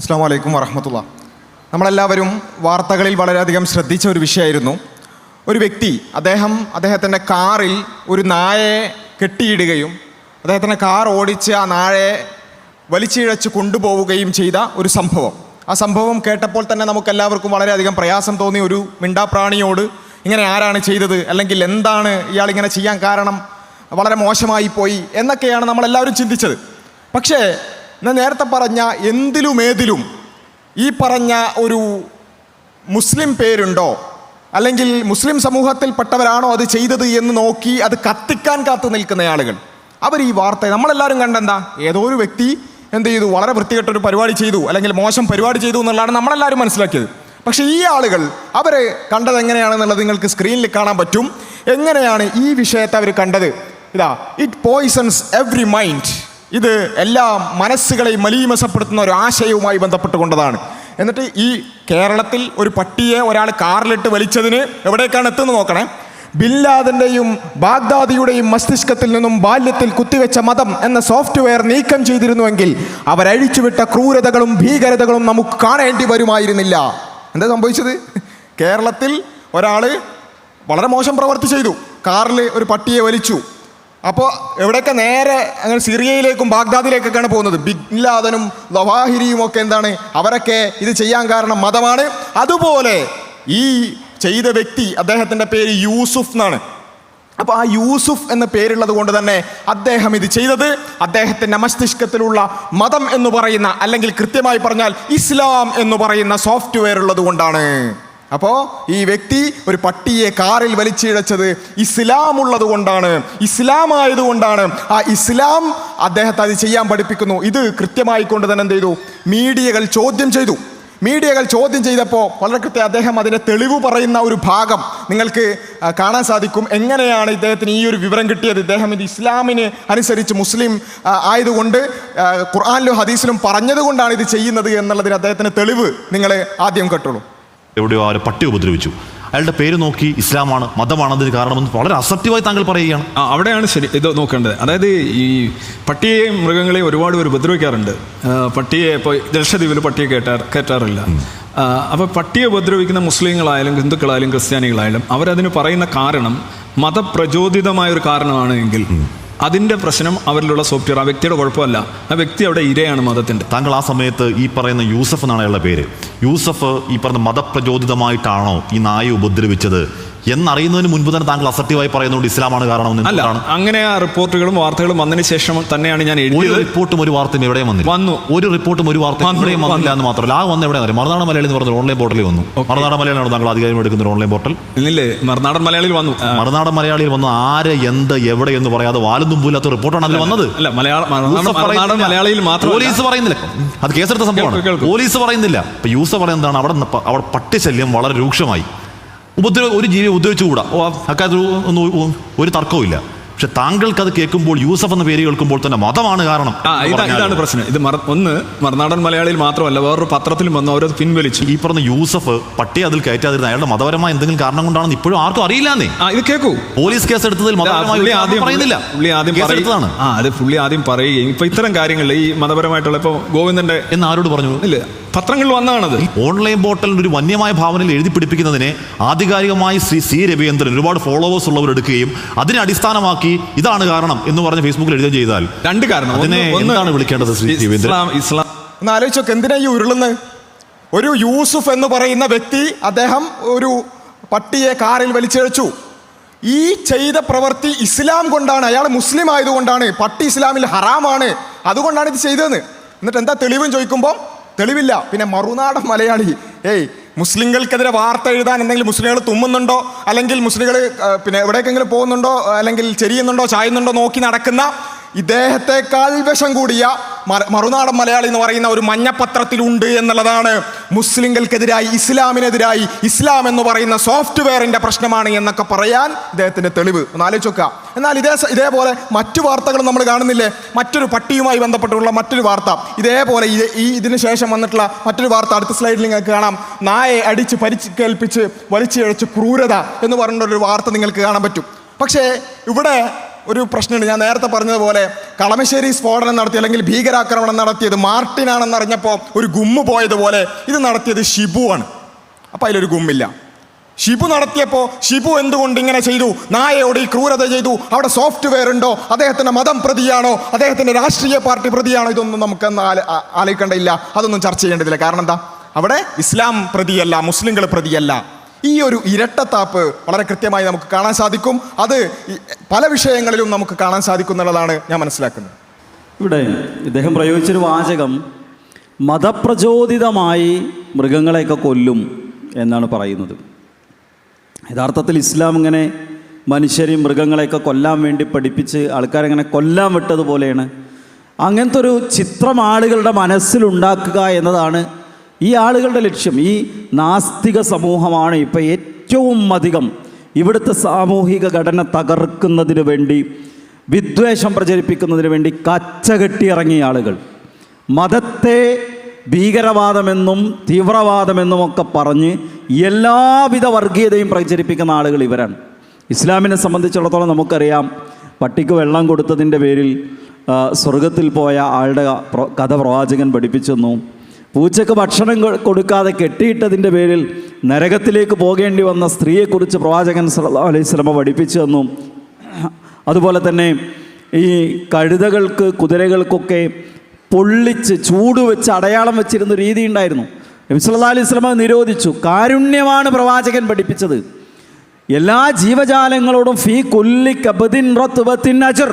അസ്സാം വലൈക്കും വറഹമത്തുള്ള. നമ്മളെല്ലാവരും വാർത്തകളിൽ വളരെയധികം ശ്രദ്ധിച്ച ഒരു വിഷയമായിരുന്നു. ഒരു വ്യക്തി അദ്ദേഹം അദ്ദേഹത്തിന്റെ കാറിൽ ഒരു നായയെ കെട്ടിയിടുകയും അദ്ദേഹത്തിന്റെ കാർ ഓടിച്ച് ആ നായയെ വലിച്ചിഴച്ച് കൊണ്ടുപോവുകയും ചെയ്ത ഒരു സംഭവം. ആ സംഭവം കേട്ടപ്പോൾ തന്നെ നമുക്കെല്ലാവർക്കും വളരെയധികം പ്രയാസം തോന്നിയ ഒരു മിണ്ടാപ്രാണിയോട് ഇങ്ങനെ ആരാണ് ചെയ്തത്? അല്ലെങ്കിൽ എന്താണ് ഇയാൾ ഇങ്ങനെ ചെയ്യാൻ കാരണം? വളരെ മോശമായി പോയി എന്നൊക്കെയാണ് നമ്മളെല്ലാവരും ചിന്തിച്ചത്. പക്ഷേ ഞാൻ നേരത്തെ പറഞ്ഞ എന്തിലുമേതിലും ഈ പറഞ്ഞ ഒരു മുസ്ലിം പേരുണ്ടോ? അല്ലെങ്കിൽ മുസ്ലിം സമൂഹത്തിൽപ്പെട്ടവരാണോ അത് ചെയ്തത് എന്ന് നോക്കി അത് കത്തിക്കാൻ കാത്തു നിൽക്കുന്ന ആളുകൾ. അവർ ഈ വാർത്ത നമ്മളെല്ലാവരും കണ്ടെന്താ? ഏതോ ഒരു വ്യക്തി എന്ത് ചെയ്തു? വളരെ വൃത്തികെട്ടൊരു പരിപാടി ചെയ്തു. അല്ലെങ്കിൽ മോശം പരിപാടി ചെയ്തു എന്നുള്ളതാണ് നമ്മളെല്ലാവരും മനസ്സിലാക്കിയത്. പക്ഷേ ഈ ആളുകൾ അവരെ കണ്ടത് എങ്ങനെയാണെന്നുള്ളത് നിങ്ങൾക്ക് സ്ക്രീനിൽ കാണാൻ പറ്റും. എങ്ങനെയാണ് ഈ വിഷയത്തെ അവർ കണ്ടത്? ഇതാ ഇറ്റ് പോയിസൺസ് എവ്രി മൈൻഡ് ഇത് എല്ലാ മനസ്സുകളെയും മലീമസപ്പെടുത്തുന്ന ഒരു ആശയവുമായി ബന്ധപ്പെട്ടുകൊണ്ടതാണ് എന്നിട്ട് ഈ കേരളത്തിൽ ഒരു പട്ടിയെ ഒരാൾ കാറിലിട്ട് വലിച്ചതിന് എവിടേക്കാണ് എത്തുന്നത് നോക്കണേ. ബില്ലാദിന്റെയും ബാഗ്ദാദിയുടെയും മസ്തിഷ്കത്തിൽ നിന്നും ബാല്യത്തിൽ കുത്തിവെച്ച മതം എന്ന സോഫ്റ്റ്വെയർ നീക്കം ചെയ്തിരുന്നുവെങ്കിൽ അവരഴിച്ചുവിട്ട ക്രൂരതകളും ഭീകരതകളും നമുക്ക് കാണേണ്ടി വരുമായിരുന്നില്ല. എന്താ സംഭവിച്ചത്? കേരളത്തിൽ ഒരാൾ വളരെ മോശം പ്രവർത്തി ചെയ്തു. കാറിൽ ഒരു പട്ടിയെ വലിച്ചു. അപ്പോൾ എവിടെയൊക്കെ നേരെ അങ്ങനെ സിറിയയിലേക്കും ബാഗ്ദാദിലേക്കൊക്കെയാണ് പോകുന്നത്? ബിഗ് ലാദനും ലവാഹിരിയും ഒക്കെ എന്താണ്? അവരൊക്കെ ഇത് ചെയ്യാൻ കാരണം മതമാണ്. അതുപോലെ ഈ ചെയ്ത വ്യക്തി അദ്ദേഹത്തിന്റെ പേര് യൂസുഫ് എന്നാണ്. അപ്പോൾ ആ യൂസുഫ് എന്ന പേരുള്ളത് കൊണ്ട് തന്നെ അദ്ദേഹം ഇത് ചെയ്തത്. അദ്ദേഹത്തിന്റെ മസ്തിഷ്കത്തിലുള്ള മതം എന്ന് പറയുന്ന അല്ലെങ്കിൽ കൃത്യമായി പറഞ്ഞാൽ ഇസ്ലാം എന്ന് പറയുന്ന സോഫ്റ്റ്വെയർ ഉള്ളത് കൊണ്ടാണ്. അപ്പോൾ ഈ വ്യക്തി ഒരു പട്ടിയെ കാറിൽ വലിച്ചിഴച്ചത് ഇസ്ലാം ഉള്ളത് കൊണ്ടാണ്. ഇസ്ലാം ആയതുകൊണ്ടാണ് ആ ഇസ്ലാം അദ്ദേഹത്തെ അത് ചെയ്യാൻ പഠിപ്പിക്കുന്നു. ഇത് കൃത്യമായി കൊണ്ട് തന്നെ എന്ത് ചെയ്തു മീഡിയകൾ ചോദ്യം ചെയ്തു. മീഡിയകൾ ചോദ്യം ചെയ്തപ്പോൾ വളരെ കൃത്യം അദ്ദേഹം അതിന്റെ തെളിവ് പറയുന്ന ഒരു ഭാഗം നിങ്ങൾക്ക് കാണാൻ സാധിക്കും. എങ്ങനെയാണ് ഇദ്ദേഹത്തിന് ഈ ഒരു വിവരം കിട്ടിയത്? ഇദ്ദേഹം ഇത് ഇസ്ലാമിന് അനുസരിച്ച് മുസ്ലിം ആയതുകൊണ്ട് ഖുർആാനിലും ഹദീസിലും പറഞ്ഞതുകൊണ്ടാണ് ഇത് ചെയ്യുന്നത് എന്നുള്ളതിന് അദ്ദേഹത്തിന് തെളിവ് നിങ്ങൾ ആദ്യം കേട്ടുള്ളൂ എവിടെയോ ആ ഒരു പട്ടി ഉപദ്രവിച്ചു. അയാളുടെ പേര് നോക്കി ഇസ്ലാമാണ് മതമാണതിന് കാരണമെന്ന് വളരെ അസത്യമായി താങ്കൾ പറയുകയാണ്. അവിടെയാണ് ശരി ഇത് നോക്കേണ്ടത്. അതായത് ഈ പട്ടിയെയും മൃഗങ്ങളെയും ഒരുപാട് പേര് ഉപദ്രവിക്കാറുണ്ട്. പട്ടിയെ ഇപ്പോൾ ലക്ഷദ്വീപിൽ പട്ടിയെ കേട്ടാർ കയറ്റാറില്ല അപ്പോൾ പട്ടിയെ ഉപദ്രവിക്കുന്ന മുസ്ലിങ്ങളായാലും ഹിന്ദുക്കളായാലും ക്രിസ്ത്യാനികളായാലും അവരതിന് പറയുന്ന കാരണം മതപ്രചോദിതമായ ഒരു കാരണമാണ് എങ്കിൽ അതിന്റെ പ്രശ്നം അവരിലുള്ള സോഫ്റ്റ്വെയർ ആ വ്യക്തിയുടെ കുഴപ്പമല്ല. ആ വ്യക്തി അവിടെ ഇരയാണ് മതത്തിന്റെ താങ്കൾ ആ സമയത്ത് ഈ പറയുന്ന യൂസഫ് എന്നാണ് അയാളുടെ പേര്. യൂസഫ് ഈ പറഞ്ഞ മതപ്രചോദിതമായിട്ടാണോ ഈ നായ ഉപദ്രവിച്ചത്? എന്നറിയുന്നതിന് മുൻപ് തന്നെ താങ്കൾ അസർട്ടീവായി പറയുന്നുണ്ട് ഇസ്ലാമാണ് കാരണം അല്ല അങ്ങനെ ആ റിപ്പോർട്ടുകളും വാർത്തകളും വന്നതിന് ശേഷം തന്നെയാണ് ഞാൻ ഒരു റിപ്പോർട്ടും ഒരു വാർത്തയും എവിടെയും വന്നില്ല. വന്നു. ഒരു റിപ്പോർട്ടും ഒരു വാർത്തയും എവിടെയും വന്നില്ല എന്ന് മാത്രമല്ല. ആ വന്ന എവിടെ അറിയാം? മറുനാടൻ മലയാളി എന്ന് പറഞ്ഞ ഓൺലൈൻ പോർട്ടലിൽ വന്നു. മറുനാടൻ മലയാളിയാണ് താങ്കൾ അധികാരം എടുക്കുന്ന ഓൺലൈൻ പോർട്ടൽ ഇല്ലേ മറുനാടൻ മലയാളിയിൽ വന്നു. മറുനാടൻ മറുനാട് മലയാളിയിൽ വന്നു ആര് എന്ത് എവിടെ എന്ന് പറയാതെ വാലും തുമ്പില്ലാത്ത റിപ്പോർട്ടാണ് അതിൽ വന്നത്. അല്ല മലയാള മലയാളിയിൽ മാത്രം പോലീസ് പറയുന്നില്ല. അത് കേസെടുത്ത സംഭവമാണ്. പോലീസ് പറയുന്നില്ല. ഇപ്പൊ യൂസഫ് പറയുന്നതാണ് അവിടെ അവിടെ പട്ടിശല്യം വളരെ രൂക്ഷമായി. ഉപദ്രവ ഒരു ജീവിയെ ഉപദ്രവിച്ചുകൂടാ. ഓ അക്കാര്യത്തിൽ ഒന്നും ഒരു തർക്കവും പക്ഷെ താങ്കൾക്ക് അത് കേൾക്കുമ്പോൾ യൂസഫ് എന്ന പേര് കേൾക്കുമ്പോൾ തന്നെ മതമാണ് കാരണം ഇതാണ് പ്രശ്നം. ഇത് ഒന്ന് മറുനാടൻ മലയാളിയിൽ മാത്രമല്ല വേറൊരു പത്രത്തിലും വന്നു അവരത് പിൻവലിച്ചു. ഈ പറഞ്ഞ യൂസഫ് പട്ടി അതിൽ കയറ്റാതിരുന്ന അയാളുടെ മതപരമായ എന്തെങ്കിലും കാരണം കൊണ്ടാണെന്ന് ഇപ്പോഴും ആർക്കും അറിയില്ലാന്നേ. ഇത് കേൾക്കൂ പോലീസ് കേസ് എടുത്തതിൽ ആദ്യം പറയുന്നില്ല. പുള്ളി ആദ്യം കേസ് എടുത്തതാണ്. ആ അത് പുള്ളി ആദ്യം പറയുകയും ഇപ്പൊ ഇത്തരം കാര്യങ്ങളിൽ ഈ മതപരമായിട്ടുള്ള ഇപ്പൊ ഗോവിന്ദന്റെ എന്ന് ആരോട് പറഞ്ഞു? ഇല്ല. പത്രങ്ങളിൽ വന്നതാണത്. ഓൺലൈൻ പോർട്ടലിൽ ഒരു വന്യമായ ഭാവനയിൽ എഴുതി പിടിപ്പിക്കുന്നതിനെ ആധികാരികമായി ശ്രീ സി രവീന്ദ്രൻ ഒരുപാട് ഫോളോവേഴ്സ് ഉള്ളവർ എടുക്കുകയും അതിനെ അടിസ്ഥാനമാക്കി ഇതാണ് കാരണം എന്ന് പറഞ്ഞ് ഫേസ്ബുക്കിൽ എഴുതുകയും ചെയ്താൽ രണ്ട് കാരണം. അതിനെ എന്താണ് വിളിക്കേണ്ടത് ശ്രീ രവീന്ദ്രൻ? ഇസ്ലാം. ഇസ്ലാം ഒന്ന് ആലോചിച്ചൊക്കെ എന്തിനാ ഈ ഉരുളുന്നത്? ഒരു യൂസുഫ് എന്ന് പറയുന്ന വ്യക്തി അദ്ദേഹം ഒരു പട്ടിയെ കാറിൽ വലിച്ചഴച്ചു. ഈ ചെയ്ത പ്രവൃത്തി ഇസ്ലാം കൊണ്ടാണ് അയാൾ മുസ്ലിം ആയതുകൊണ്ടാണ് പട്ടി ഇസ്ലാമിൽ ഹറാമാണ് അതുകൊണ്ടാണ് ഇത് ചെയ്തതെന്ന്. എന്നിട്ട് എന്താ തെളിവും ചോദിക്കുമ്പോൾ തെളിവില്ല. പിന്നെ മറുനാടൻ മലയാളി. ഏയ് മുസ്ലിങ്ങൾക്കെതിരെ വാർത്ത എഴുതാൻ എന്തെങ്കിലും മുസ്ലിങ്ങൾ തുമ്മുന്നുണ്ടോ? അല്ലെങ്കിൽ മുസ്ലിങ്ങൾ പിന്നെ എവിടേക്കെങ്കിലും പോകുന്നുണ്ടോ? അല്ലെങ്കിൽ ചെരിയുന്നുണ്ടോ? ചായുന്നുണ്ടോ? നോക്കി നടക്കുന്ന ഇദ്ദേഹത്തെക്കാൾ വിഷം കൂടിയ മറുനാടൻ മലയാളി എന്ന് പറയുന്ന ഒരു മഞ്ഞപ്പത്രത്തിലുണ്ട് എന്നുള്ളതാണ് മുസ്ലിങ്ങൾക്കെതിരായി ഇസ്ലാമിനെതിരായി ഇസ്ലാം എന്ന് പറയുന്ന സോഫ്റ്റ്വെയറിന്റെ പ്രശ്നമാണ് എന്നൊക്കെ പറയാൻ ഇദ്ദേഹത്തിന്റെ തെളിവ്. ഒന്ന് നോക്കുക എന്നാൽ ഇതേ ഇതേപോലെ മറ്റു വാർത്തകൾ നമ്മൾ കാണുന്നില്ലേ? മറ്റൊരു പട്ടിയുമായി ബന്ധപ്പെട്ടുള്ള മറ്റൊരു വാർത്ത. ഇതേപോലെ ഇത് ഈ ഇതിന് ശേഷം വന്നിട്ടുള്ള മറ്റൊരു വാർത്ത അടുത്ത സ്ലൈഡിൽ നിങ്ങൾക്ക് കാണാം. നായെ അടിച്ച് പരിക്കേൽപ്പിച്ച് വലിച്ചിഴച്ച് ക്രൂരത എന്ന് പറഞ്ഞൊരു വാർത്ത നിങ്ങൾക്ക് കാണാൻ പറ്റും. പക്ഷേ ഇവിടെ ഒരു പ്രശ്നമുണ്ട്. ഞാൻ നേരത്തെ പറഞ്ഞതുപോലെ കളമശ്ശേരി സ്ഫോടനം നടത്തി അല്ലെങ്കിൽ ഭീകരാക്രമണം നടത്തിയത് മാർട്ടിനാണെന്ന് അറിഞ്ഞപ്പോൾ ഒരു ഗുമ്മ് പോയതുപോലെ ഇത് നടത്തിയത് ഷിബു ആണ് അപ്പം അതിലൊരു ഗുമ്മില്ല. ഷിബു നടത്തിയപ്പോൾ ഷിബു എന്തുകൊണ്ട് ഇങ്ങനെ ചെയ്തു? നായയോട് ഈ ക്രൂരത ചെയ്തു? അവിടെ സോഫ്റ്റ്വെയർ ഉണ്ടോ? അദ്ദേഹത്തിന്റെ മതം പ്രതിയാണോ? അദ്ദേഹത്തിന്റെ രാഷ്ട്രീയ പാർട്ടി പ്രതിയാണോ? ഇതൊന്നും നമുക്ക് ആലോചിക്കേണ്ടതില്ല. അതൊന്നും ചർച്ച ചെയ്യേണ്ടതില്ല. കാരണം എന്താ? അവിടെ ഇസ്ലാം പ്രതിയല്ല മുസ്ലിങ്ങൾ പ്രതിയല്ല. ഈ ഒരു ഇരട്ടത്താപ്പ് വളരെ കൃത്യമായി നമുക്ക് കാണാൻ സാധിക്കും. അത് പല വിഷയങ്ങളിലും നമുക്ക് കാണാൻ സാധിക്കും എന്നുള്ളതാണ് ഞാൻ മനസ്സിലാക്കുന്നത്. ഇവിടെ ഇദ്ദേഹം പ്രയോഗിച്ചൊരു വാചകം മതപ്രചോദിതമായി മൃഗങ്ങളെയൊക്കെ കൊല്ലും എന്നാണ് പറയുന്നത്. യഥാർത്ഥത്തിൽ ഇസ്ലാം ഇങ്ങനെ മനുഷ്യരെയും മൃഗങ്ങളെയൊക്കെ കൊല്ലാൻ വേണ്ടി പഠിപ്പിച്ച് ആൾക്കാരെങ്ങനെ കൊല്ലാൻ വിട്ടതുപോലെയാണ്. അങ്ങനത്തെ ഒരു ചിത്രം ആളുകളുടെ മനസ്സിലുണ്ടാക്കുക എന്നതാണ് ഈ ആളുകളുടെ ലക്ഷ്യം ഈ നാസ്തിക സമൂഹമാണ് ഇപ്പോൾ ഏറ്റവും അധികം ഇവിടുത്തെ സാമൂഹിക ഘടന തകർക്കുന്നതിന് വേണ്ടി വിദ്വേഷം പ്രചരിപ്പിക്കുന്നതിന് വേണ്ടി കച്ചകെട്ടി ഇറങ്ങിയ ആളുകൾ. മതത്തെ ഭീകരവാദമെന്നും തീവ്രവാദമെന്നും ഒക്കെ പറഞ്ഞ് എല്ലാവിധ വർഗീയതയും പ്രചരിപ്പിക്കുന്ന ആളുകൾ ഇവരാണ്. ഇസ്ലാമിനെ സംബന്ധിച്ചിടത്തോളം നമുക്കറിയാം പട്ടിക്ക് വെള്ളം കൊടുത്തതിന്റെ പേരിൽ സ്വർഗത്തിൽ പോയ ആളുടെ കഥ പ്രവാചകൻ പഠിപ്പിച്ചെന്നു. പൂച്ചക്ക് ഭക്ഷണം കൊടുക്കാതെ കെട്ടിയിട്ടതിന്റെ പേരിൽ നരകത്തിലേക്ക് പോകേണ്ടി വന്ന സ്ത്രീയെക്കുറിച്ച് പ്രവാചകൻ സല്ലല്ലാഹു അലൈഹി സ്വലമ പഠിപ്പിച്ചു തന്നു. അതുപോലെ തന്നെ ഈ കഴുതകൾക്ക് കുതിരകൾക്കൊക്കെ പൊള്ളിച്ച് ചൂട് വെച്ച് അടയാളം വെച്ചിരുന്ന രീതി ഉണ്ടായിരുന്നു. നബി സല്ലല്ലാഹു അലൈഹി സ്വലമ നിരോധിച്ചു. കാരുണ്യമാണ് പ്രവാചകൻ പഠിപ്പിച്ചത്. എല്ലാ ജീവജാലങ്ങളോടും ഫീ കൊല്ലി കബദിൻ റത്ബത്തിൻ അജർ.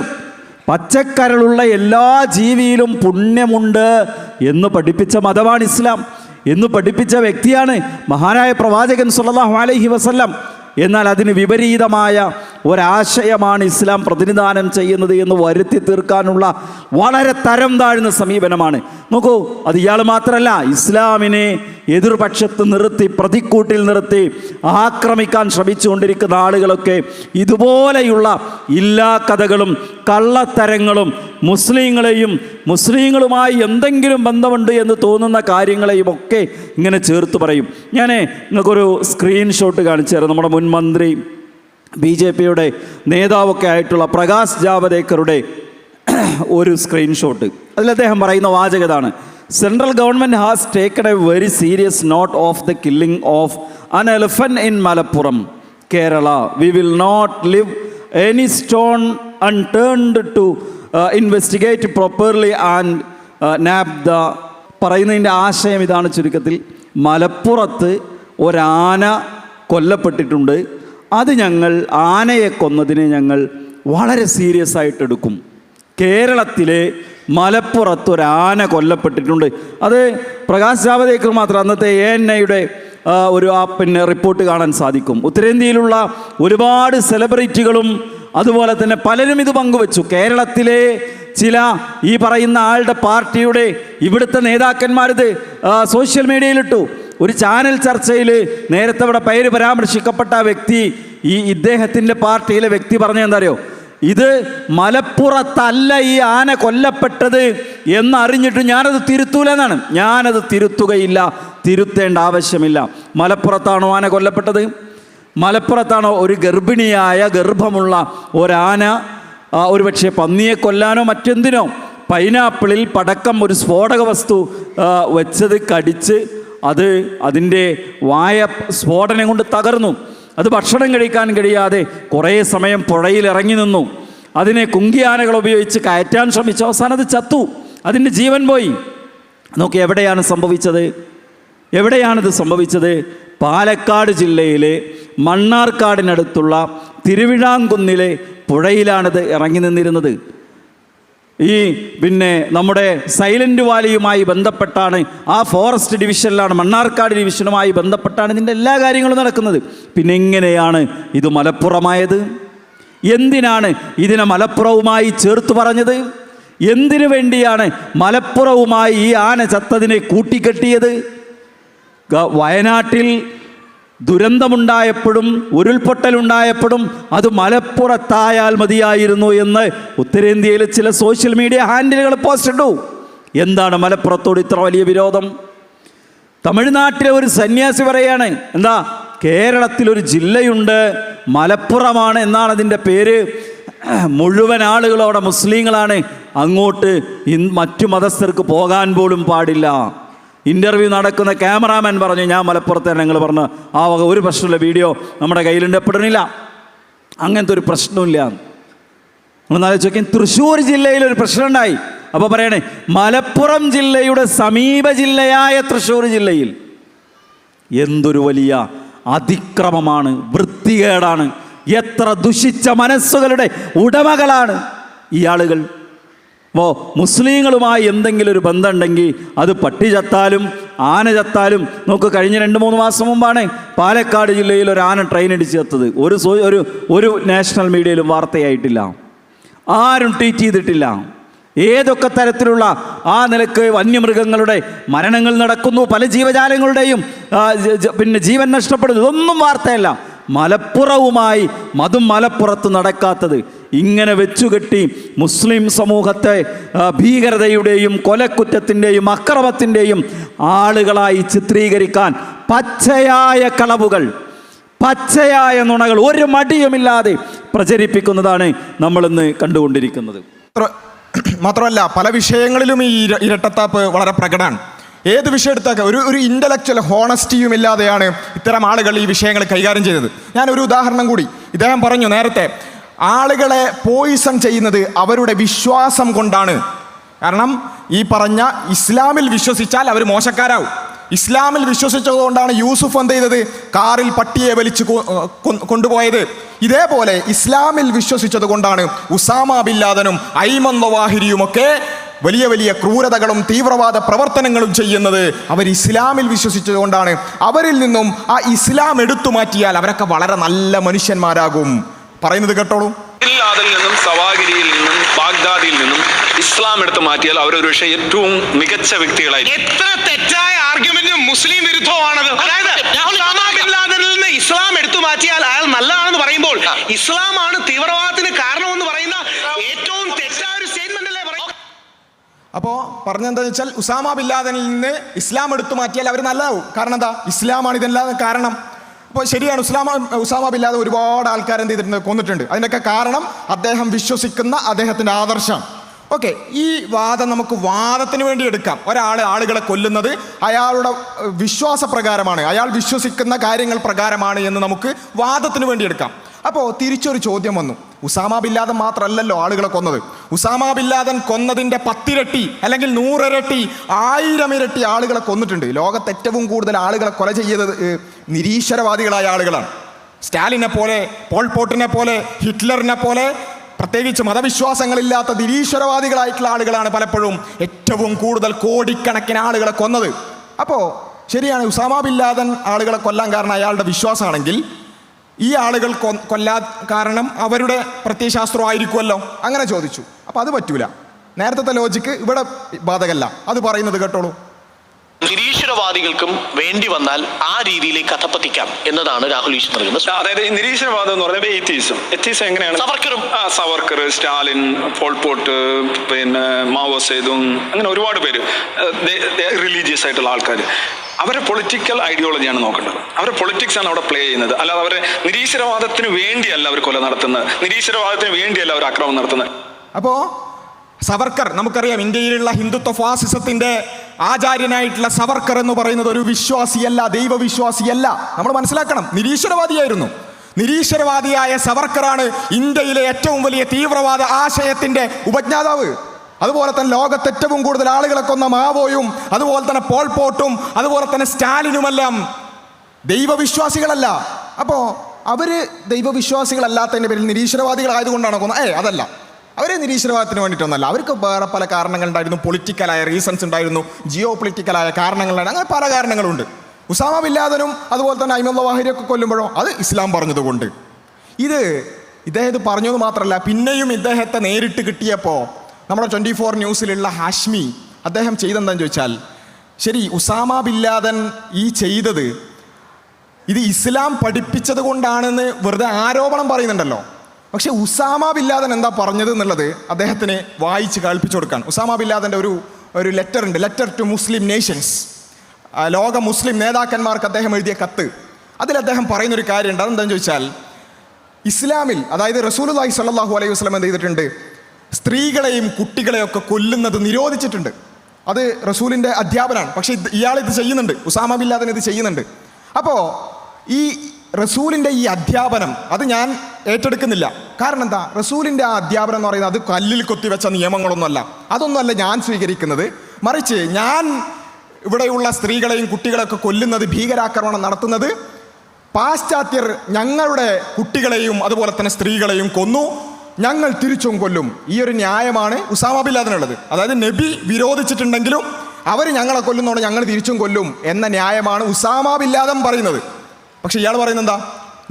പച്ചക്കരളുള്ള എല്ലാ ജീവിയിലും പുണ്യമുണ്ട് എന്ന് പഠിപ്പിച്ച മതമാണ് ഇസ്ലാം എന്ന് പഠിപ്പിച്ച വ്യക്തിയാണ് മഹാനായ പ്രവാചകൻ സുല്ലാഹു അലൈഹി വസല്ലം. എന്നാൽ അതിന് വിപരീതമായ ഒരാശയമാണ് ഇസ്ലാം പ്രതിനിധാനം ചെയ്യുന്നത് എന്ന് വരുത്തി തീർക്കാനുള്ള വളരെ തരം താഴ്ന്ന സമീപനമാണ്. നോക്കൂ അത് ഇയാൾ മാത്രമല്ല ഇസ്ലാമിനെ എതിർപക്ഷത്ത് നിർത്തി പ്രതിക്കൂട്ടിൽ നിർത്തി ആക്രമിക്കാൻ ശ്രമിച്ചുകൊണ്ടിരിക്കുന്ന ആളുകളൊക്കെ ഇതുപോലെയുള്ള ഇല്ലാ കഥകളും കള്ളത്തരങ്ങളും മുസ്ലിങ്ങളെയും മുസ്ലിങ്ങളുമായി എന്തെങ്കിലും ബന്ധമുണ്ട് എന്ന് തോന്നുന്ന കാര്യങ്ങളെയും ഒക്കെ ഇങ്ങനെ ചേർത്ത് പറയും. ഞാൻ നിങ്ങൾക്കൊരു സ്ക്രീൻഷോട്ട് കാണിച്ചു തരാം. നമ്മുടെ മുൻ മന്ത്രി ബി ജെ പിയുടെ നേതാവൊക്കെ ആയിട്ടുള്ള പ്രകാശ് ജാവദേക്കറുടെ ഒരു സ്ക്രീൻഷോട്ട്. അതിൽ അദ്ദേഹം പറയുന്ന വാചകതാണ് central government has taken a very serious note of the killing of an elephant in Malappuram Kerala we will not leave any stone unturned to investigate properly and nab the പറയുന്നതിന്റെ ആശയം ഇതാണ് ചുരുക്കത്തിൽ. മലപ്പുറത്ത് ഒരാന കൊല്ലപ്പെട്ടിട്ടുണ്ട്. അത് ഞങ്ങൾ ആനയെ കൊന്നതിനെ ഞങ്ങൾ വളരെ സീരിയസ് ആയിട്ട് എടുക്കും. കേരളത്തിലെ മലപ്പുറത്ത് ഒരു ആന കൊല്ലപ്പെട്ടിട്ടുണ്ട്. അത് പ്രകാശ് ജാവദേക്കർ മാത്രം അന്നത്തെ എ എൻ ഐയുടെ ഒരു പിന്നെ റിപ്പോർട്ട് കാണാൻ സാധിക്കും. ഉത്തരേന്ത്യയിലുള്ള ഒരുപാട് സെലിബ്രിറ്റികളും അതുപോലെ തന്നെ പലരും ഇത് പങ്കുവച്ചു. കേരളത്തിലെ ചില ഈ പറയുന്ന ആളുടെ പാർട്ടിയുടെ ഇവിടുത്തെ നേതാക്കന്മാരിത് സോഷ്യൽ മീഡിയയിലിട്ടു ഒരു ചാനൽ ചർച്ചയിൽ നേരത്തെ ഇവിടെ പേര് പരാമർശിക്കപ്പെട്ട വ്യക്തി ഈ ഇദ്ദേഹത്തിന്റെ പാർട്ടിയിലെ വ്യക്തി പറഞ്ഞ എന്താ അറിയോ ഇത് മലപ്പുറത്തല്ല ഈ ആന കൊല്ലപ്പെട്ടത് എന്നറിഞ്ഞിട്ട് ഞാനത് തിരുത്തൂല എന്നാണ് ഞാനത് തിരുത്തുകയില്ല തിരുത്തേണ്ട ആവശ്യമില്ല. മലപ്പുറത്താണോ ആന കൊല്ലപ്പെട്ടത്? മലപ്പുറത്താണോ ഒരു ഗർഭിണിയായ ഗർഭമുള്ള ഒരാന ഒരു ഒരുപക്ഷെ പന്നിയെ കൊല്ലാനോ മറ്റെന്തിനോ പൈനാപ്പിളിൽ പടക്കം ഒരു സ്ഫോടക വസ്തു വെച്ചത് കടിച്ച് അത് അതിന്റെ വായ സ്ഫോടനം കൊണ്ട് തകർന്നു. അത് ഭക്ഷണം കഴിക്കാൻ കഴിയാതെ കുറേ സമയം പുഴയിൽ ഇറങ്ങി നിന്നു. അതിനെ കുങ്കിയാനകൾ ഉപയോഗിച്ച് കയറ്റാൻ ശ്രമിച്ചു. അവസാനം അത് ചത്തു. അതിന്റെ ജീവൻ പോയി. നോക്കി എവിടെയാണ് സംഭവിച്ചത്? എവിടെയാണിത് സംഭവിച്ചത്? പാലക്കാട് ജില്ലയിലെ മണ്ണാർക്കാടിനടുത്തുള്ള തിരുവിഴാംകുന്നിലെ പുഴയിലാണിത് ഇറങ്ങി നിന്നിരുന്നത്. ഈ പിന്നെ നമ്മുടെ സൈലന്റ് വാലിയുമായി ബന്ധപ്പെട്ടാണ് ആ ഫോറസ്റ്റ് ഡിവിഷനിലാണ് മണ്ണാർക്കാട് ഡിവിഷനുമായി ബന്ധപ്പെട്ടാണ് ഇതിന്റെ എല്ലാ കാര്യങ്ങളും നടക്കുന്നത്. പിന്നെ എങ്ങനെയാണ് ഇത് മലപ്പുറമായത്? എന്തിനാണ് ഇതിനെ മലപ്പുറവുമായി ചേർത്ത് പറഞ്ഞത്? എന്തിനു വേണ്ടിയാണ് മലപ്പുറവുമായി ഈ ആന ചത്തതിനെ കൂട്ടിക്കെട്ടിയത്? വയനാട്ടിൽ ദുരന്തമുണ്ടായപ്പോഴും ഉരുൾപൊട്ടലുണ്ടായപ്പോഴും അത് മലപ്പുറത്തായാൽ മതിയായിരുന്നു എന്ന് ഉത്തരേന്ത്യയിലെ ചില സോഷ്യൽ മീഡിയ ഹാൻഡിലുകൾ പോസ്റ്റ് ഇട്ടു എന്താണ് മലപ്പുറത്തോട് ഇത്ര വലിയ വിരോധം? തമിഴ്നാട്ടിലെ ഒരു സന്യാസി പറയാണ് എന്താ കേരളത്തിലൊരു ജില്ലയുണ്ട് മലപ്പുറമാണ് എന്നാണ് അതിന്റെ പേര്. മുഴുവൻ ആളുകളും മുസ്ലിങ്ങളാണ് അങ്ങോട്ട് മറ്റു മതസ്ഥർക്ക് പോകാൻ പോലും പാടില്ല. ഇന്റർവ്യൂ നടക്കുന്ന ക്യാമറാമാൻ പറഞ്ഞു ഞാൻ മലപ്പുറത്തെ ഞങ്ങൾ പറഞ്ഞു. ആ വക ഒരു പ്രശ്നമില്ല വീഡിയോ നമ്മുടെ കയ്യിലുണ്ട് പെടുന്നില്ല. അങ്ങനത്തെ ഒരു പ്രശ്നമില്ല ഒന്ന് ആലോചിക്കാൻ തൃശ്ശൂർ ജില്ലയിൽ ഒരു പ്രശ്നമുണ്ടായി. അപ്പോൾ പറയണേ മലപ്പുറം ജില്ലയുടെ സമീപ ജില്ലയായ തൃശ്ശൂർ ജില്ലയിൽ എന്തൊരു വലിയ അതിക്രമമാണ് വൃത്തികേടാണ് എത്ര ദുഷിച്ച മനസ്സുകളുടെ ഉടമകളാണ് ഈ ആളുകൾ. ഓ മുസ്ലിങ്ങളുമായി എന്തെങ്കിലും ഒരു ബന്ധമുണ്ടെങ്കിൽ അത് പട്ടി ചത്താലും ആന ചത്താലും നോക്ക് കഴിഞ്ഞ രണ്ട് മൂന്ന് മാസം മുമ്പാണ് പാലക്കാട് ജില്ലയിൽ ഒരു ആന ട്രെയിൻ അടിച്ച് ചത്തത്. ഒരു ഒരു ഒരു നാഷണൽ മീഡിയയിലും വാർത്തയായിട്ടില്ല. ആരും ട്വീറ്റ് ചെയ്തിട്ടില്ല. ഏതൊക്കെ തരത്തിലുള്ള ആ നിലയ്ക്ക് വന്യമൃഗങ്ങളുടെ മരണങ്ങൾ നടക്കുന്നു പല ജീവജാലങ്ങളുടെയും പിന്നെ ജീവൻ നഷ്ടപ്പെടുന്നു ഇതൊന്നും വാർത്തയല്ല. മലപ്പുറവുമായി മതും മലപ്പുറത്ത് നടക്കാത്തത്. ഇങ്ങനെ വെച്ചുകെട്ടി മുസ്ലിം സമൂഹത്തെ ഭീകരതയുടെയും കൊലക്കുറ്റത്തിന്റെയും അക്രമത്തിന്റെയും ആളുകളായി ചിത്രീകരിക്കാൻ പച്ചയായ കളവുകൾ പച്ചയായ നുണകൾ ഒരു മടിയുമില്ലാതെ പ്രചരിപ്പിക്കുന്നതാണ് നമ്മളിന്ന് കണ്ടുകൊണ്ടിരിക്കുന്നത്. മാത്രമല്ല പല വിഷയങ്ങളിലും ഈ ഇരട്ടത്താപ്പ് വളരെ പ്രകടമാണ്. ഏത് വിഷയം എടുത്താൽ ഒരു ഒരു ഇന്റലക്ച്വൽ ഹോണസ്റ്റിയും ഇല്ലാതെയാണ് ഇത്തരം ആളുകൾ ഈ വിഷയങ്ങൾ കൈകാര്യം ചെയ്തത്. ഞാൻ ഒരു ഉദാഹരണം കൂടി. ഇദ്ദേഹം പറഞ്ഞു നേരത്തെ ആളുകളെ പോയിസൺ ചെയ്യുന്നത് അവരുടെ വിശ്വാസം കൊണ്ടാണ്. കാരണം ഈ പറഞ്ഞ ഇസ്ലാമിൽ വിശ്വസിച്ചാൽ അവർ മോശക്കാരാവും. ഇസ്ലാമിൽ വിശ്വസിച്ചതുകൊണ്ടാണ് യൂസുഫ് എന്ത് ചെയ്തത്? കാറിൽ പട്ടിയെ വലിച്ച് കൊണ്ടുപോയത്. ഇതേപോലെ ഇസ്ലാമിൽ വിശ്വസിച്ചത് കൊണ്ടാണ് ഉസാമ ബില്ലാദനും ഐമൻ നവാഹിരിയുമൊക്കെ വലിയ വലിയ ക്രൂരതകളും തീവ്രവാദ പ്രവർത്തനങ്ങളും ചെയ്യുന്നത് അവർ ഇസ്ലാമിൽ വിശ്വസിച്ചത് കൊണ്ടാണ് അവരിൽ നിന്നും ആ ഇസ്ലാം എടുത്തു മാറ്റിയാൽ അവരൊക്കെ വളരെ നല്ല മനുഷ്യന്മാരാകും. പറയുന്നത് കേട്ടോളൂ. ഇല്ലാതിൽ നിന്നും സവാഗിരിയിൽ നിന്നും ബാഗ്ദാദിൽ നിന്നും ഇസ്ലാം എടുത്ത് മാറ്റിയാൽ അവരൊരു പക്ഷേ ഏറ്റവും മികച്ച വ്യക്തികളായി എത്ര തെറ്റായ ആർഗ്യുമെന്റും മുസ്ലിം വിരുദ്ധമാണത് അതായത് നിന്ന് ഇസ്ലാം എടുത്തു മാറ്റിയാൽ അയാൾ നല്ലതാണെന്ന് പറയുമ്പോൾ ഇസ്ലാമാണ് തീവ്രവാദത്തിന് കാരണമെന്ന് പറയുന്ന ഏറ്റവും തെറ്റായ ഒരു സ്റ്റേറ്റ്മെന്റ് അല്ലേ അപ്പോൾ വെച്ചാൽ ഉസാമ ബില്ലാദനിൽ നിന്ന് ഇസ്ലാം എടുത്തു മാറ്റിയാൽ അവർ നല്ലതാവും. കാരണം എന്താ? ഇസ്ലാമാണ് ഇതെല്ലാം കാരണം. അപ്പോൾ ശരിയാണ് ഉസ്ലാമ ഉസാമ ബില്ലാതെ ഒരുപാട് ആൾക്കാർ എന്ത് ചെയ്തിട്ടുണ്ട്? കൊന്നിട്ടുണ്ട്. അതിനൊക്കെ കാരണം അദ്ദേഹം വിശ്വസിക്കുന്ന അദ്ദേഹത്തിന്റെ ആദർശം. ഓക്കെ ഈ വാദം നമുക്ക് വാദത്തിന് വേണ്ടി എടുക്കാം. ഒരാൾ ആളുകളെ കൊല്ലുന്നത് അയാളുടെ വിശ്വാസ വിശ്വാസപ്രകാരമാണ്. അയാൾ വിശ്വസിക്കുന്ന കാര്യങ്ങൾ പ്രകാരമാണ് എന്ന് നമുക്ക് വാദത്തിന് വേണ്ടി എടുക്കാം. അപ്പോൾ തിരിച്ചൊരു ചോദ്യം വന്നു. ഉസാമ ബില്ലാദൻ മാത്രമല്ലല്ലോ ആളുകളെ കൊന്നത്. ഉസാമ ബില്ലാദൻ കൊന്നതിന്റെ പത്തിരട്ടി അല്ലെങ്കിൽ നൂറിരട്ടി ആയിരം ഇരട്ടി ആളുകളെ കൊന്നിട്ടുണ്ട്. ലോകത്ത് ഏറ്റവും കൂടുതൽ ആളുകളെ കൊല ചെയ്തത് നിരീശ്വരവാദികളായ ആളുകളാണ്. സ്റ്റാലിനെ പോലെ പോൾ പോട്ടിനെ പോലെ ഹിറ്റ്ലറിനെ പോലെ പ്രത്യേകിച്ച് മതവിശ്വാസങ്ങളില്ലാത്ത നിരീശ്വരവാദികളായിട്ടുള്ള ആളുകളാണ് പലപ്പോഴും ഏറ്റവും കൂടുതൽ കോടിക്കണക്കിന് ആളുകളെ കൊന്നത്. അപ്പോൾ ശരിയാണ് ഉസാമ ബില്ലാദൻ ആളുകളെ കൊല്ലാൻ കാരണം അയാളുടെ വിശ്വാസമാണെങ്കിൽ ഈ ആളുകൾ കൊ- കൊല്ലാ കാരണം അവരുടെ പ്രത്യയശാസ്ത്രം ആയിരിക്കുമല്ലോ അങ്ങനെ ചോദിച്ചു. അപ്പോൾ അത് പറ്റൂല. നേരത്തെ ലോജിക്ക് ഇവിടെ ബാധകല്ല. അത് പറയുന്നത് കേട്ടോളൂ. നിരീശ്വരവാദികൾക്കും വേണ്ടി വന്നാൽ ആ രീതിയിലേക്ക് കഥപ്പത്തിക്കാം എന്നതാണ് രാഹുൽ ഈശ്വർ നൽകുന്നത് അതായത് ഈ നിരീശ്വരവാദം എന്ന് പറയുന്നത് എത്തീസം എത്തീസം എങ്ങനെയാണ്? സവർക്കറും. ആ സവർക്കർ സ്റ്റാലിൻ പോൾപോട്ട് പിന്നെ മാവോ സേതു അങ്ങനെ ഒരുപാട് പേര് റിലീജിയസ് ആയിട്ടുള്ള ആൾക്കാർ അവരെ പൊളിറ്റിക്കൽ ഐഡിയോളജിയാണ് നോക്കേണ്ടത്. അവരുടെ പൊളിറ്റിക്സ് ആണ് അവിടെ പ്ലേ ചെയ്യുന്നത്. അല്ലാതെ അവരെ നിരീശ്വരവാദത്തിന് വേണ്ടിയല്ല അവർ കൊല നടത്തുന്നത്. നിരീശ്വരവാദത്തിന് വേണ്ടിയല്ല അവർ ആക്രമണം നടത്തുന്നത്. അപ്പോ സവർക്കർ നമുക്കറിയാം ഇന്ത്യയിലുള്ള ഹിന്ദുത്വ ഫാസിസത്തിന്റെ ആചാര്യനായിട്ടുള്ള സവർക്കർ എന്ന് പറയുന്നത് ഒരു വിശ്വാസിയല്ല ദൈവവിശ്വാസിയല്ല. നമ്മൾ മനസ്സിലാക്കണം നിരീശ്വരവാദിയായിരുന്നു. നിരീശ്വരവാദിയായ സവർക്കറാണ് ഇന്ത്യയിലെ ഏറ്റവും വലിയ തീവ്രവാദ ആശയത്തിന്റെ ഉപജ്ഞാതാവ്. അതുപോലെ തന്നെ ലോകത്ത് ഏറ്റവും കൂടുതൽ ആളുകളെ കൊന്ന മാവോയും അതുപോലെ തന്നെ പോൾ പോട്ടും അതുപോലെ തന്നെ സ്റ്റാലിനുമെല്ലാം ദൈവവിശ്വാസികളല്ല. അപ്പോൾ അവർ ദൈവവിശ്വാസികളല്ലാത്തതിന്റെ പേരിൽ നിരീശ്വരവാദികളായതുകൊണ്ടാണോ കൊന്നത് ഏ അതല്ല. അവർ നിരീശ്വരവാദത്തിന് വേണ്ടിയിട്ടൊന്നല്ല. അവർക്ക് വേറെ പല കാരണങ്ങളുണ്ടായിരുന്നു. പൊളിറ്റിക്കലായ റീസൺസ് ഉണ്ടായിരുന്നു. ജിയോ പൊളിറ്റിക്കലായ കാരണങ്ങളുണ്ടായിരുന്നു. അങ്ങനെ പല കാരണങ്ങളുണ്ട്. ഉസാമ ബില്ലാദനും അതുപോലെ തന്നെ അയ്മുള്ള വാഹിരിയൊക്കെ കൊല്ലുമ്പോഴോ അത് ഇസ്ലാം പറഞ്ഞതുകൊണ്ട്. ഇത് ഇദ്ദേഹം ഇത് പറഞ്ഞത് മാത്രമല്ല പിന്നെയും ഇദ്ദേഹത്തെ നേരിട്ട് കിട്ടിയപ്പോൾ നമ്മുടെ ട്വന്റി ഫോർ ന്യൂസിലുള്ള ഹാഷ്മി അദ്ദേഹം ചെയ്തെന്താന്ന് ചോദിച്ചാൽ ശരി ഉസാമ ബില്ലാദൻ ഈ ചെയ്തത് ഇത് ഇസ്ലാം പഠിപ്പിച്ചത് കൊണ്ടാണെന്ന് വെറുതെ ആരോപണം പറയുന്നുണ്ടല്ലോ. പക്ഷേ ഉസാമ ബില്ലാദൻ എന്താ പറഞ്ഞത് എന്നുള്ളത് അദ്ദേഹത്തിന് വായിച്ച് കേൾപ്പിച്ചു കൊടുക്കാൻ. ഉസാമ ബില്ലാദന്റെ ഒരു ഒരു ലെറ്റർ ഉണ്ട്. ലെറ്റർ ടു മുസ്ലിം നേഷൻസ് ലോക മുസ്ലിം നേതാക്കന്മാർക്ക് അദ്ദേഹം എഴുതിയ കത്ത്. അതിൽ അദ്ദേഹം പറയുന്നൊരു കാര്യമുണ്ട്. അതെന്താണെന്ന് ചോദിച്ചാൽ ഇസ്ലാമിൽ അതായത് റസൂലുള്ളാഹി സ്വല്ലല്ലാഹു അലൈഹി വസ്ലം എന്ത് ചെയ്തിട്ടുണ്ട്? സ്ത്രീകളെയും കുട്ടികളെയും ഒക്കെ കൊല്ലുന്നത് നിരോധിച്ചിട്ടുണ്ട്. അത് റസൂലിന്റെ അധ്യാപനമാണ് പക്ഷേ ഇയാൾ ഇത് ചെയ്യുന്നുണ്ട്. ഉസാമ ബില്ലാദൻ ഇത് ചെയ്യുന്നുണ്ട്. അപ്പോൾ ഈ റസൂലിന്റെ ഈ അധ്യാപനം അത് ഞാൻ ഏറ്റെടുക്കുന്നില്ല. കാരണം എന്താ? റസൂലിന്റെ ആ അധ്യാപനം എന്ന് പറയുന്നത് അത് കല്ലിൽ കൊത്തിവെച്ച നിയമങ്ങളൊന്നുമല്ല. അതൊന്നുമല്ല ഞാൻ സ്വീകരിക്കുന്നത്. മറിച്ച് ഞാൻ ഇവിടെയുള്ള സ്ത്രീകളെയും കുട്ടികളെയൊക്കെ കൊല്ലുന്നത് ഭീകരാക്രമണം നടത്തുന്നത് പാശ്ചാത്യർ ഞങ്ങളുടെ കുട്ടികളെയും അതുപോലെ തന്നെ സ്ത്രീകളെയും കൊന്നു. ഞങ്ങൾ തിരിച്ചും കൊല്ലും. ഈ ഒരു ന്യായമാണ് ഉസാമ ബില്ലാദിനുള്ളത് അതായത് നബി വിരോധിച്ചിട്ടുണ്ടെങ്കിലും അവർ ഞങ്ങളെ കൊല്ലുന്നതുകൊണ്ട് ഞങ്ങൾ തിരിച്ചും കൊല്ലും എന്ന ന്യായമാണ് ഉസാമ ബില്ലാദം പറയുന്നത്. പക്ഷെ ഇയാൾ പറയുന്നത് എന്താ?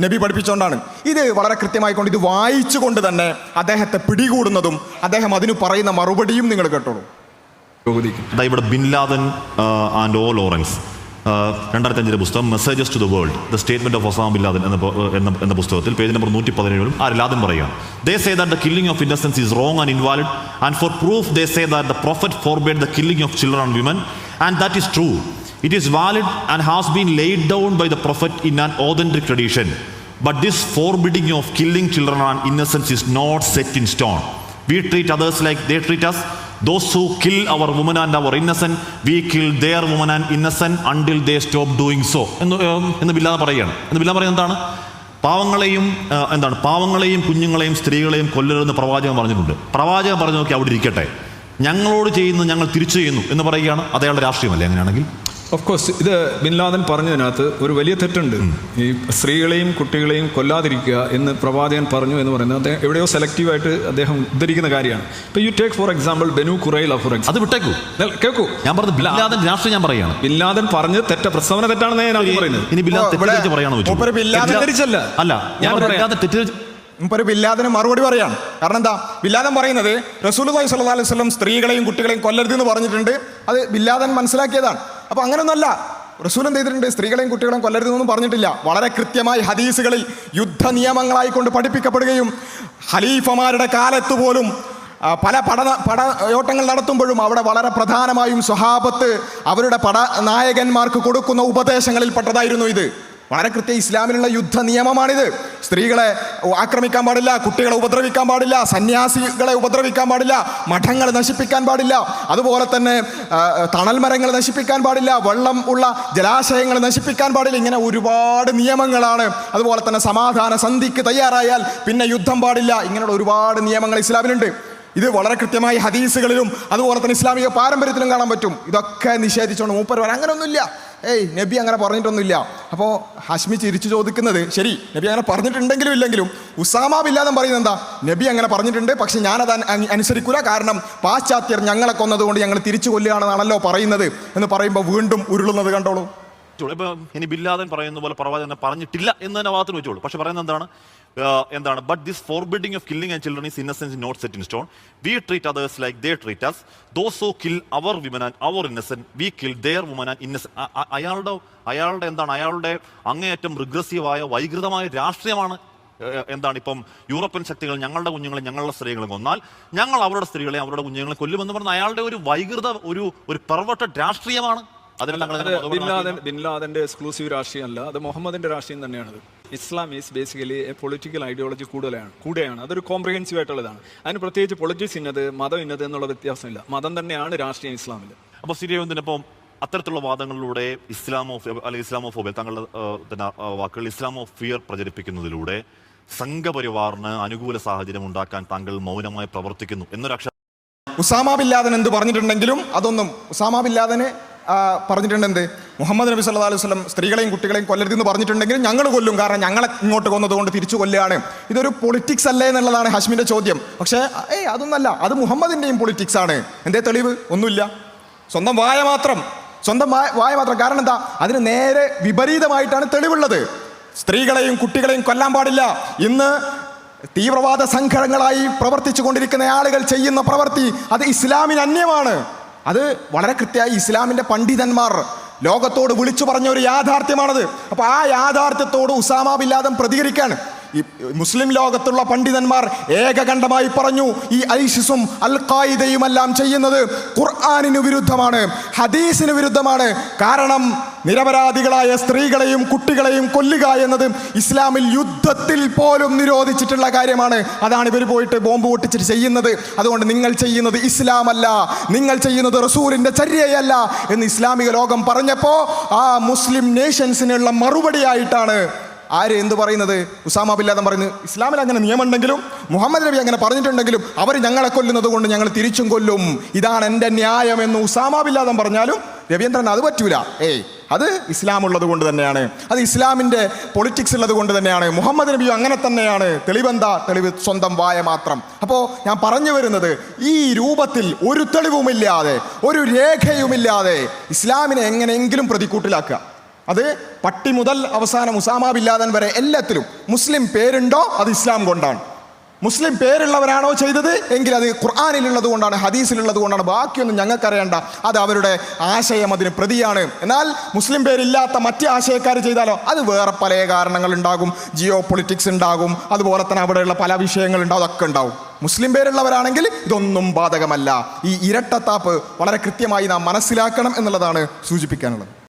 നബി പഠിപ്പിച്ചുകൊണ്ടാണ് ഇത് വളരെ കൃത്യമായിക്കൊണ്ട് ഇത് വായിച്ചുകൊണ്ട് തന്നെ അദ്ദേഹത്തെ പിടികൂടുന്നതും അദ്ദേഹം അതിന് പറയുന്ന മറുപടിയും നിങ്ങൾ കേട്ടോളൂ. ഇവിടെ bin Laden and O Lawrence. രണ്ടായിരത്തി അഞ്ചിലെ പുസ്തകം messages to the world the statement of Osama bin എന്ന പുസ്തകത്തിൽ പേജ് നമ്പർ നൂറ്റി പതിനേഴിലും ആ ലാദൻ പറയുകയാണ്. They say that the killing of innocence is wrong and invalid and for proof they say that the prophet forbade the killing of children and women and that is true it is valid and has been laid down by the prophet in an authentic tradition but this forbidding of killing children and innocence is not set in stone we treat others like they treat us. Those who kill our women and our innocent, we kill their women and innocent until they stop doing so. എന്ന് എന്ന് ബില്ലാതെ പറയുകയാണ്. എന്ന് ബില്ലാതെ പറയുന്നത് എന്താണ്? പാവങ്ങളെയും എന്താണ്? പാവങ്ങളെയും കുഞ്ഞുങ്ങളെയും സ്ത്രീകളെയും കൊല്ലരുതെന്ന് പ്രവാചകൻ പറഞ്ഞിട്ടുണ്ട്. പ്രവാചകൻ പറഞ്ഞു നോക്കി അവിടെ ഇരിക്കട്ടെ. ഞങ്ങളോട് ചെയ്യുന്നത് ഞങ്ങൾ തിരിച്ചു ചെയ്യുന്നു എന്ന് പറയുകയാണ്. അതയാളുടെ രാഷ്ട്രീയമല്ലേ അങ്ങനെയാണെങ്കിൽ? ഓഫ് കോഴ്സ് ഇത് ബിൻലാദൻ പറഞ്ഞതിനകത്ത് ഒരു വലിയ തെറ്റുണ്ട്. ഈ സ്ത്രീകളെയും കുട്ടികളെയും കൊല്ലാതിരിക്കുക എന്ന് പ്രവാചകൻ പറഞ്ഞു എന്ന് പറയുന്നത് അദ്ദേഹം എവിടെയോ സെലക്റ്റീവായിട്ട് അദ്ദേഹം ഉദ്ധരിക്കുന്ന കാര്യമാണ്. ഇപ്പൊ you take for example Banu Qurayza for example അത് വിട്ടേക്കൂ. കേൾക്കൂ. ഞാൻ പറഞ്ഞു ബില്ലാദൻ രാഷ്ട്രീയം ഞാൻ പറയുകയാണ്. ബിൻ ലാദൻ പറഞ്ഞ് തെറ്റ പ്രസ്താവന തെറ്റാണെന്ന് ഞാൻ പറയുന്നത്. ഇനി ബില്ലാദൻ തെറ്റിദ്ധരിച്ചല്ല. അല്ല ഞാൻ തെറ്റിദ്ധരിച്ച് മുമ്പൊരു ബില്ലാദിന് മറുപടി പറയാണ് കാരണം എന്താ? ബില്ലാദൻ പറയുന്നത് റസൂലുള്ളാഹി സ്വല്ലല്ലാഹി അലൈഹി വസല്ലം സ്ത്രീകളെയും കുട്ടികളെയും കൊല്ലരുതെന്ന് പറഞ്ഞിട്ടുണ്ട്. അത് ബില്ലാദൻ മനസ്സിലാക്കിയതാണ്. അപ്പോൾ അങ്ങനെയൊന്നുമല്ല റസൂൽ എന്ത് ചെയ്തിട്ടുണ്ട്? സ്ത്രീകളെയും കുട്ടികളെയും കൊല്ലരുതെന്നൊന്നും പറഞ്ഞിട്ടില്ല. വളരെ കൃത്യമായി ഹദീസുകളിൽ യുദ്ധ നിയമങ്ങളായിക്കൊണ്ട് പഠിപ്പിക്കപ്പെടുകയും ഖലീഫമാരുടെ കാലത്ത് പോലും പല പഠന പടയോട്ടങ്ങൾ നടത്തുമ്പോഴും അവിടെ വളരെ പ്രധാനമായും സ്വഹാബത്ത് അവരുടെ പട നായകന്മാർക്ക് കൊടുക്കുന്ന ഉപദേശങ്ങളിൽ പെട്ടതായിരുന്നു ഇത്. വളരെ കൃത്യ ഇസ്ലാമിലുള്ള യുദ്ധ നിയമമാണിത്. സ്ത്രീകളെ ആക്രമിക്കാൻ പാടില്ല കുട്ടികളെ ഉപദ്രവിക്കാൻ പാടില്ല സന്യാസികളെ ഉപദ്രവിക്കാൻ പാടില്ല മഠങ്ങൾ നശിപ്പിക്കാൻ പാടില്ല അതുപോലെ തന്നെ തണൽ മരങ്ങൾ നശിപ്പിക്കാൻ പാടില്ല വെള്ളം ഉള്ള ജലാശയങ്ങൾ നശിപ്പിക്കാൻ പാടില്ല ഇങ്ങനെ ഒരുപാട് നിയമങ്ങളാണ്. അതുപോലെ തന്നെ സമാധാന സന്ധിക്ക് തയ്യാറായാൽ പിന്നെ യുദ്ധം പാടില്ല ഇങ്ങനെയുള്ള ഒരുപാട് നിയമങ്ങൾ ഇസ്ലാമിലുണ്ട്. ഇത് വളരെ കൃത്യമായി ഹദീസുകളിലും അതുപോലെ തന്നെ ഇസ്ലാമിക പാരമ്പര്യത്തിലും കാണാൻ പറ്റും. ഇതൊക്കെ നിഷേധിച്ചുകൊണ്ട് മൂപ്പർ വരാൻ അങ്ങനെയൊന്നുമില്ല ഏയ് നബി അങ്ങനെ പറഞ്ഞിട്ടൊന്നുമില്ല. അപ്പോൾ ഹാഷ്മി ചിരിച്ചു ചോദിക്കുന്നത് ശരി നബി അങ്ങനെ പറഞ്ഞിട്ടുണ്ടെങ്കിലും ഇല്ലെങ്കിലും ഉസാമ ബില്ലാദം പറയുന്നത് എന്താ? നബി അങ്ങനെ പറഞ്ഞിട്ടുണ്ട് പക്ഷെ ഞാനത് അന- അന- അനുസരിക്കൂല. കാരണം പാശ്ചാത്യർ ഞങ്ങളെ കൊന്നതുകൊണ്ട് ഞങ്ങൾ തിരിച്ചു കൊല്ലുകയാണെന്നാണല്ലോ പറയുന്നത് എന്ന് പറയുമ്പോൾ വീണ്ടും ഉരുളുന്നത് കണ്ടോളൂ. വെച്ചോളൂ. ഇപ്പൊ ഇനി ബില്ലാദൻ പറയുന്ന പോലെ പ്രവാചകൻ പറഞ്ഞിട്ടില്ല എന്ന് തന്നെ വാദത്തിന് വെച്ചോളൂ പക്ഷെ പറയുന്നത് എന്താണ്? എന്താണ്? But this forbidding of killing and children is innocence not set in stone we treat others like they treat us those who kill our women and our innocent we kill their women and innocent അയാളുടെ അയാളുടെ എന്താണ്? അയാളുടെ അങ്ങേയറ്റം റിഗ്രസീവായ വൈകൃതമായ രാഷ്ട്രീയമാണ് എന്താണ് ഇപ്പം European ശക്തികൾ ഞങ്ങളുടെ കുഞ്ഞുങ്ങളെ ഞങ്ങളുടെ സ്ത്രീകളെ കൊന്നാൽ ഞങ്ങൾ അവരുടെ സ്ത്രീകളെ അവരുടെ കുഞ്ഞുങ്ങളെ കൊല്ലുമെന്ന് പറഞ്ഞ അയാളുടെ ഒരു വൈകൃത ഒരു ഒരു പെർവട്ട രാഷ്ട്രീയമാണ്. അതിനെല്ലാം ഞങ്ങൾ അത് മതപരമാക്കി ബിൻ ലാദൻ ബിൻ ലാദന്റെ എക്സ്ക്ലൂസീവ് രാഷ്ട്രീയമല്ല. അത് മുഹമ്മദിന്റെ രാഷ്ട്രീയം തന്നെയാണത് Islam is basically a political ideology കൂടുതലാണ് കൂടെയാണ്. അതൊരു കോംപ്രിഹെൻസീവ് ആയിട്ടുള്ളതാണ്. അതിന് പ്രത്യേകിച്ച് പൊളിറ്റിക്സ് ഇന്നത് മതം ഇന്നത് എന്നുള്ള വ്യത്യാസമില്ല. മതം തന്നെയാണ് രാഷ്ട്രീയം ഇസ്ലാമിൽ അപ്പോൾ സിരിയവന്തിനപ്പം അത്തരത്തിലുള്ള വാദങ്ങളിലൂടെ ഇസ്ലാമോ അല്ലെങ്കിൽ ഇസ്ലാമോഫോബിയ തങ്ങളുടെ തന്നെ വാക്കുകൾ ഇസ്ലാമോ ഫിയർ പ്രചരിപ്പിക്കുന്നതിലൂടെ സംഘപരിവാറിന് അനുകൂല സാഹചര്യം ഉണ്ടാക്കാൻ താങ്കൾ മൗനമായി പ്രവർത്തിക്കുന്നു എന്നൊരു അക്ഷരം ഉസാമ ബില്ലാദൻ എന്ത് പറഞ്ഞിട്ടുണ്ടെങ്കിലും അതൊന്നും ഉസാമ ബില്ലാദന് പറഞ്ഞിട്ടുണ്ട് എന്ത്? മുഹമ്മദ് നബി സല്ലല്ലാഹു അലൈഹി വസല്ലം സ്ത്രീകളെയും കുട്ടികളെയും കൊല്ലരുതെന്ന് പറഞ്ഞിട്ടുണ്ടെങ്കിൽ ഞങ്ങൾ കൊല്ലും. കാരണം ഞങ്ങളെ ഇങ്ങോട്ട് കൊന്നതുകൊണ്ട് തിരിച്ചു കൊല്ലുകയാണ്. ഇതൊരു പൊളിറ്റിക്സ് അല്ലേ എന്നുള്ളതാണ് ഹഷ്മിന്റെ ചോദ്യം. പക്ഷേ ഏയ് അതൊന്നല്ല. അത് മുഹമ്മദിന്റെയും പൊളിറ്റിക്സ് ആണ്. എന്തേ തെളിവ്? ഒന്നുമില്ല. സ്വന്തം വായ മാത്രം. സ്വന്തം വായ മാത്രം. കാരണം എന്താ? അതിന് നേരെ വിപരീതമായിട്ടാണ് തെളിവുള്ളത്. സ്ത്രീകളെയും കുട്ടികളെയും കൊല്ലാൻ പാടില്ല. ഇന്ന് തീവ്രവാദ സംഘടനകളായി പ്രവർത്തിച്ചു കൊണ്ടിരിക്കുന്ന ആളുകൾ ചെയ്യുന്ന പ്രവൃത്തി അത് ഇസ്ലാമിന് അന്യമാണ്. അത് വളരെ കൃത്യമായി ഇസ്ലാമിന്റെ പണ്ഡിതന്മാർ ലോകത്തോട് വിളിച്ചു പറഞ്ഞ ഒരു യാഥാർത്ഥ്യമാണത്. അപ്പോൾ ആ യാഥാർത്ഥ്യത്തോട് ഉസാമ ബില്ലാദം ഈ മുസ്ലിം ലോകത്തുള്ള പണ്ഡിതന്മാർ ഏകകണ്ഠമായി പറഞ്ഞു ഈ ഐസിസും അൽ ഖായിദയും എല്ലാം ചെയ്യുന്നത് ഖുർആാനിന് വിരുദ്ധമാണ് ഹദീസിന് വിരുദ്ധമാണ്. കാരണം നിരപരാധികളായ സ്ത്രീകളെയും കുട്ടികളെയും കൊല്ലുക എന്നത് ഇസ്ലാമിൽ യുദ്ധത്തിൽ പോലും നിരോധിച്ചിട്ടുള്ള കാര്യമാണ്. അതാണ് ഇവർ പോയിട്ട് ബോംബ് പൊട്ടിച്ചിട്ട് ചെയ്യുന്നത്. അതുകൊണ്ട് നിങ്ങൾ ചെയ്യുന്നത് ഇസ്ലാമല്ല നിങ്ങൾ ചെയ്യുന്നത് റസൂലിന്റെ ചര്യയല്ല എന്ന് ഇസ്ലാമിക ലോകം പറഞ്ഞപ്പോൾ ആ മുസ്ലിം നേഷൻസിനുള്ള മറുപടിയായിട്ടാണ് ആര് എന്ത് പറയുന്നത്? ഉസാമ ബില്ലാദം പറയുന്നത് ഇസ്ലാമിൽ അങ്ങനെ നിയമമുണ്ടെങ്കിലും മുഹമ്മദ് നബി അങ്ങനെ പറഞ്ഞിട്ടുണ്ടെങ്കിലും അവർ ഞങ്ങളെ കൊല്ലുന്നത് കൊണ്ട് ഞങ്ങൾ തിരിച്ചും കൊല്ലും. ഇതാണ് എന്റെ ന്യായം എന്ന് ഉസാമ ബില്ലാദം പറഞ്ഞാലും രവീന്ദ്രൻ അത് പറ്റൂല. ഏയ് അത് ഇസ്ലാം ഉള്ളത് കൊണ്ട് തന്നെയാണ്. അത് ഇസ്ലാമിന്റെ പൊളിറ്റിക്സ് ഉള്ളത് കൊണ്ട് തന്നെയാണ്. മുഹമ്മദ് നബിയും അങ്ങനെ തന്നെയാണ്. തെളിവെന്താ? തെളിവ് സ്വന്തം വായ മാത്രം. അപ്പോൾ ഞാൻ പറഞ്ഞു വരുന്നത് ഈ രൂപത്തിൽ ഒരു തെളിവുമില്ലാതെ ഒരു രേഖയുമില്ലാതെ ഇസ്ലാമിനെ എങ്ങനെയെങ്കിലും പ്രതിക്കൂട്ടിലാക്കുക. അത് പട്ടി മുതൽ അവസാനം ഉസാമ ബില്ലാദൻ വരെ എല്ലാത്തിലും. മുസ്ലിം പേരുണ്ടോ? അത് ഇസ്ലാം കൊണ്ടാണ്. മുസ്ലിം പേരുള്ളവരാണോ ചെയ്തത്? എങ്കിൽ അത് ഖുർആാനിലുള്ളത് കൊണ്ടാണ് ഹദീസിലുള്ളത് കൊണ്ടാണ്. ബാക്കിയൊന്നും ഞങ്ങൾക്കറിയണ്ട. അത് അവരുടെ ആശയം അതിന് പ്രതിയാണ്. എന്നാൽ മുസ്ലിം പേരില്ലാത്ത മറ്റ് ആശയക്കാർ ചെയ്താലോ? അത് വേറെ പല കാരണങ്ങളുണ്ടാകും ജിയോ പൊളിറ്റിക്സ് ഉണ്ടാകും. അതുപോലെ തന്നെ അവിടെയുള്ള പല വിഷയങ്ങളുണ്ടാവും അതൊക്കെ ഉണ്ടാവും മുസ്ലിം പേരുള്ളവരാണെങ്കിൽ ഇതൊന്നും ബാധകമല്ല. ഈ ഇരട്ടത്താപ്പ് വളരെ കൃത്യമായി നാം മനസ്സിലാക്കണം എന്നുള്ളതാണ് സൂചിപ്പിക്കാനുള്ളത്.